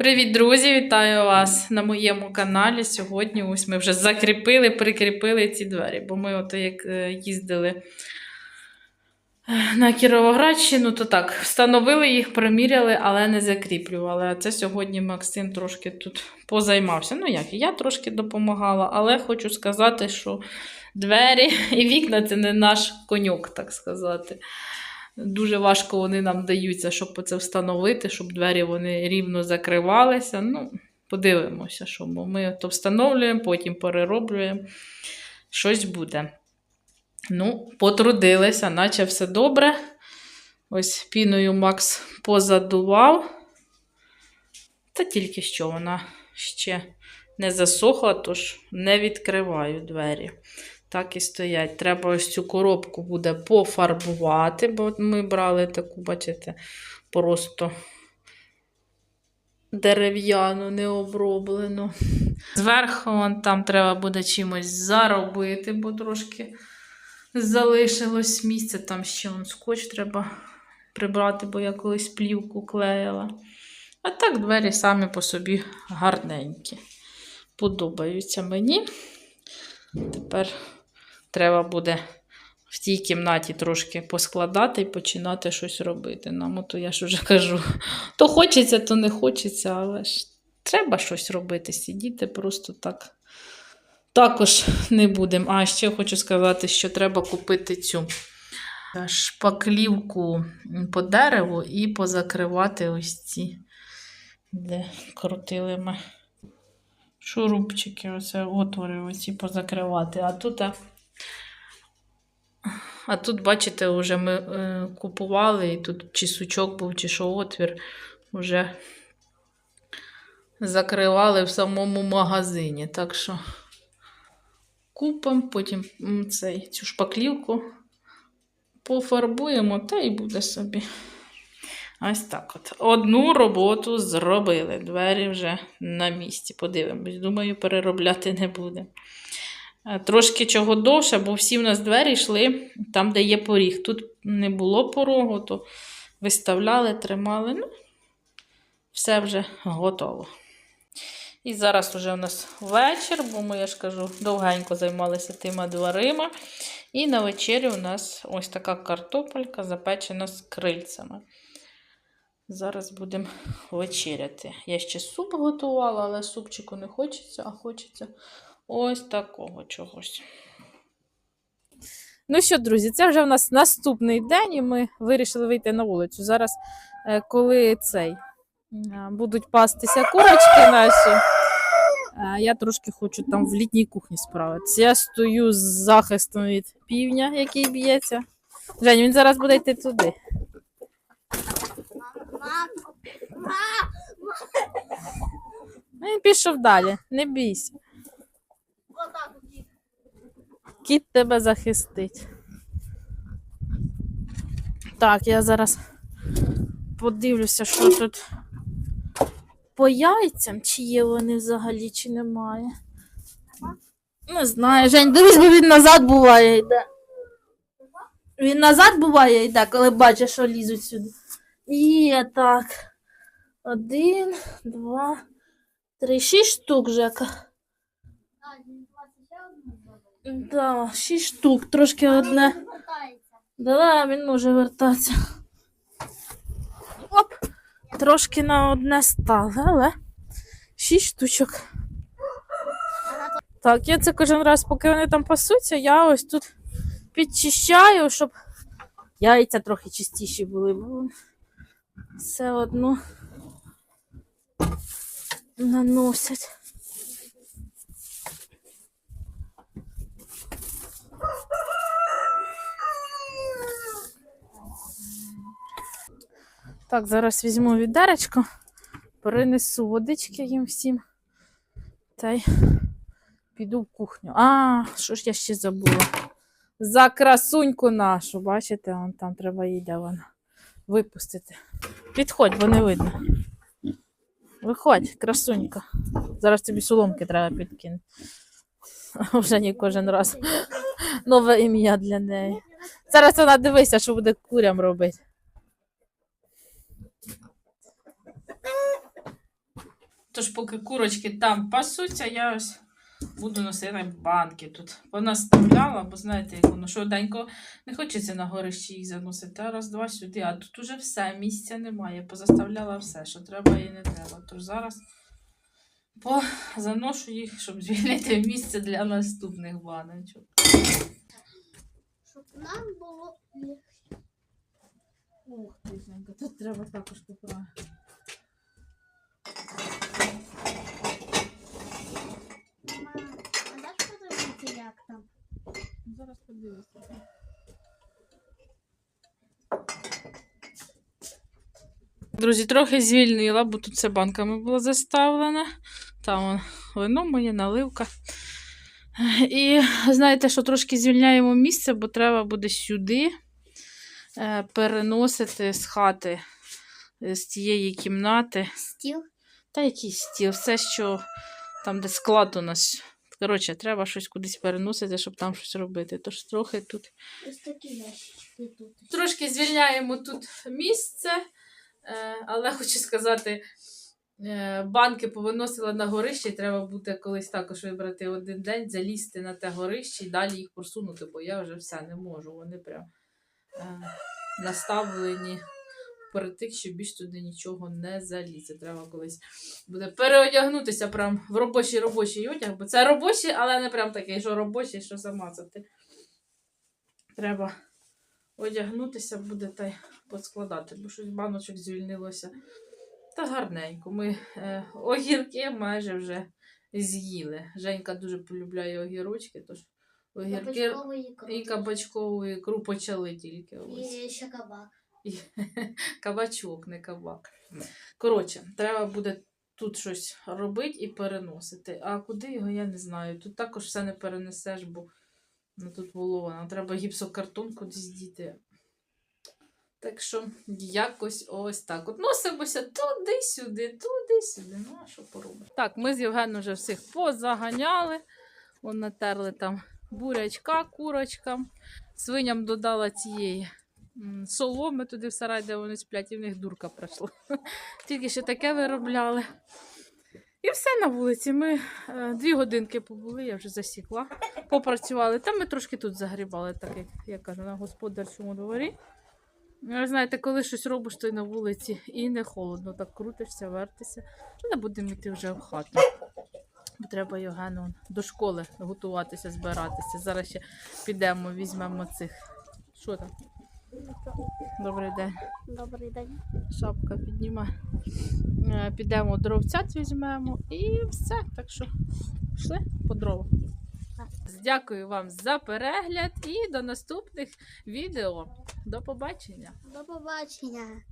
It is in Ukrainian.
Привіт, друзі! Вітаю вас на моєму каналі. Сьогодні ось ми вже закріпили, прикріпили ці двері, бо ми от як е, їздили е, на Кіровоградщину, то так, встановили їх, приміряли, але не закріплювали. А це сьогодні Максим трошки тут позаймався. Ну як, я трошки допомагала, але хочу сказати, що двері і вікна це не наш коньок, так сказати. Дуже важко вони нам даються, щоб це встановити, щоб двері вони рівно закривалися. Ну, подивимося, що ми то встановлюємо, потім перероблюємо. Щось буде. Ну, потрудилися, наче все добре. Ось піною Макс позадував. Та тільки що вона ще не засохла, тож не відкриваю двері. Так і стоять. Треба ось цю коробку буде пофарбувати, бо ми брали таку, бачите, просто дерев'яну, необроблену. Зверху вон, там треба буде чимось заробити, бо трошки залишилось місце. Там ще вон, скотч треба прибрати, бо я колись плівку клеїла. А так двері самі по собі гарненькі. Подобаються мені. Тепер треба буде в тій кімнаті трошки поскладати і починати щось робити. Нам, ото я ж вже кажу, то хочеться, то не хочеться, але ж треба щось робити. Сидіти просто так. Також не будемо. А ще хочу сказати, що треба купити цю шпаклівку по дереву і позакривати ось ці, де крутили ми шурупчики, оце отвори оці позакривати. А тут, а, тут, бачите, вже ми е, купували, і тут чи сучок був, чи що отвір, вже закривали в самому магазині. Так що купимо, потім цей, цю шпаклівку пофарбуємо, та і буде собі. Ось так от. Одну роботу зробили. Двері вже на місці. Подивимось. Думаю, переробляти не буде. Трошки чого довше, бо всі в нас двері йшли там, де є поріг. Тут не було порогу, то виставляли, тримали. Ну, все вже готово. І зараз вже у нас вечір, бо ми, я ж кажу, довгенько займалися тими дверима. І на вечері у нас ось така картопелька запечена з крильцями. Зараз будемо вечеряти. Я ще суп готувала, але супчику не хочеться, а хочеться ось такого чогось. Ну що, друзі, це вже в нас наступний день, і ми вирішили вийти на вулицю. Зараз, е, коли цей е, будуть пастися курочки наші, е, я трошки хочу там в літній кухні справитися. Я стою з захистом від півня, який б'ється. Жень, він зараз буде йти туди. Він пішов далі, не бійся. Кіт тебе захистить. Так, я зараз подивлюся, що тут по яйцям, чи є вони взагалі, чи немає. Не знаю, Жень, дивись, бо він назад буває йде. Він назад буває йде, коли бачить, що лізуть сюди. Є так. Один, два, три, шість штук, Жека. Да, шість штук, трошки одне. Да, він може вертатися. Оп! Трошки на одне стало, але шість штучок. Так, я це кожен раз, поки вони там пасуться, я ось тут підчищаю, щоб яйця трохи чистіші були, бо все одно наносять. Так, зараз візьму відеречко, перенесу водички їм всім. Та й піду в кухню. А, що ж я ще забула? За красуньку нашу, бачите, вон там треба їй де вона випустити. Підходь, бо не видно. Виходь, красунька. Зараз тобі соломки треба підкинути. Вже не кожен раз. Нове ім'я для неї. Зараз вона дивися, що буде курям робити. Тож, поки курочки там пасуться, я ось буду носити банки тут. Понаставляла, бо знаєте, як воно швиденько не хочеться на горищі їх заносити. А раз, два сюди, а тут уже все, місця немає. Позаставляла все, що треба і не треба. Тож зараз заношу їх, щоб звільнити місце для наступних баночок. Щоб нам було легше. Ух, тижненько, тут треба також поправити. Подивитися, як там? Зараз подивися. Друзі, трохи звільнила, бо тут все банками було заставлено. Там вино моє, наливка. І знаєте, що трошки звільняємо місце, бо треба буде сюди е, переносити з хати, е, з тієї кімнати. Стіл. Та якийсь стіл, все, що там, де склад у нас. Коротше, треба щось кудись переносити, щоб там щось робити. Тож трохи тут. Ось такі ящички тут. Трошки звільняємо тут місце, е, але хочу сказати, е, банки повиносила на горище, і треба буде колись також вибрати один день, залізти на те горище і далі їх просунути, бо я вже все не можу. Вони прям е, наставлені перед що більш туди нічого не залізе. Треба колись буде переодягнутися прям в робочий робочий одяг, бо це робочий, але не прям такий, що робочий, що замацати. Треба одягнутися буде та й поскладати, бо щось баночок звільнилося. Та гарненько. Ми е, огірки майже вже з'їли. Женька дуже полюбляє огірочки, тож огірки Кабачкової і кабачкову ікру почали тільки. Ось. І ще кабак. І Кабачок, не кабак. Коротше, треба буде тут щось робити і переносити. А куди його, я не знаю. Тут також все не перенесеш, бо ну, тут воловано. Треба гіпсокартон кудись діти. Так що якось ось так. От носимося туди-сюди, туди-сюди. Ну, а що поробиш? Так, ми з Євгеном вже всіх позаганяли. Вон натерли там бурячка курочкам. Свиням додала цієї соломи туди в сарай, де вони сплять, і в них дурка пройшла. Тільки ще таке виробляли. І все на вулиці. Ми е, дві годинки побули, я вже засікла. Попрацювали. Та ми трошки тут загрібали, так як я кажу, на господарчому дворі. Ви знаєте, коли щось робиш, то й на вулиці і не холодно, так крутишся, вертишся. Ну, Не будемо йти вже в хату. Бо Треба Євгену до школи готуватися, збиратися. Зараз ще підемо, візьмемо цих. Що там? Добрий день. Добрий день. Шапка підніма. Е, Підемо дровцят візьмемо і все. Так що пішли по дрова. Дякую вам за перегляд і до наступних відео. До побачення! До побачення.